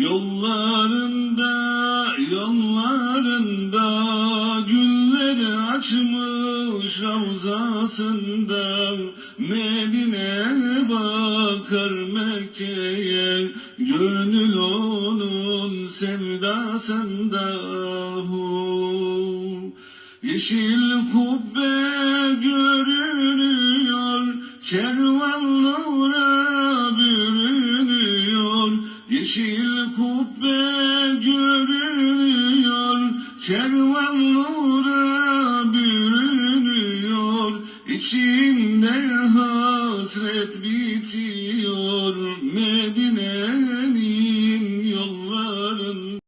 Yollarında, yollarında Gülleri açmış ravzasında Medine bakar Mekke'ye Gönül onun sevdasında. Yeşil kubbe görünüyor Kervan nura bürünüyor Yeşil kubbe görünüyor Kervan nura bürünüyor. İçimde